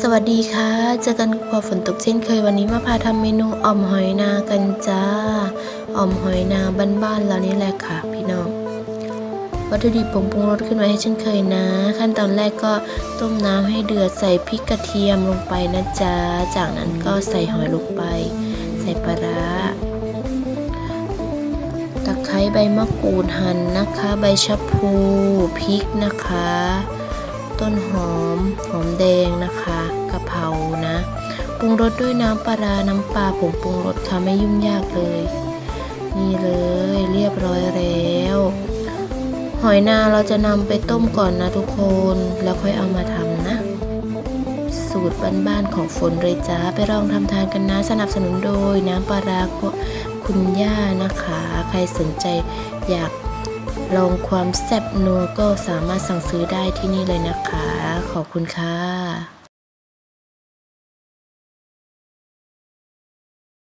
สวัสดีค่ะเจอกันพอฝนตกเช่นเคยวันนี้มาพาทำเมนูอ่อมหอยนากันจ้าอ่อมหอยนาบ้านๆเรานี่แหละค่ะ พี่น้องวัตถุดิบผงปรุงรสขึ้นไว้ให้เช่นเคยนะ ขั้นตอนแรกก็ต้มน้ำให้เดือดใส่พริกกระเทียมลงไปนะจ๊ะจากนั้นก็ใส่หอยลงไป ใส่ปลาร้าตะไคร้ใบมะกรูดหั่นนะคะ ใบชะพลูพริกนะคะ ต้นหอม หอมแดงนะคะกะเพรานะ ปรุงรสด้วยน้ำปลาร้าน้ำปลาผงปรุงรสค่ะไม่ยุ่งยากเลย นี่เลยเรียบร้อยแล้ว หอยนาเราจะนำไปต้มก่อนนะทุกคนแล้วค่อยเอามาทำนะ สูตรบ้านๆของฝนเลยจ้าไปลองทำทานกันนะ สนับสนุนโดยน้ำปลาร้าคุณย่านะคะ ใครสนใจอยาก ลองความแซ่บนัวก็สามารถสั่งซื้อได้ที่นี่เลยนะคะ ขอบคุณค่ะ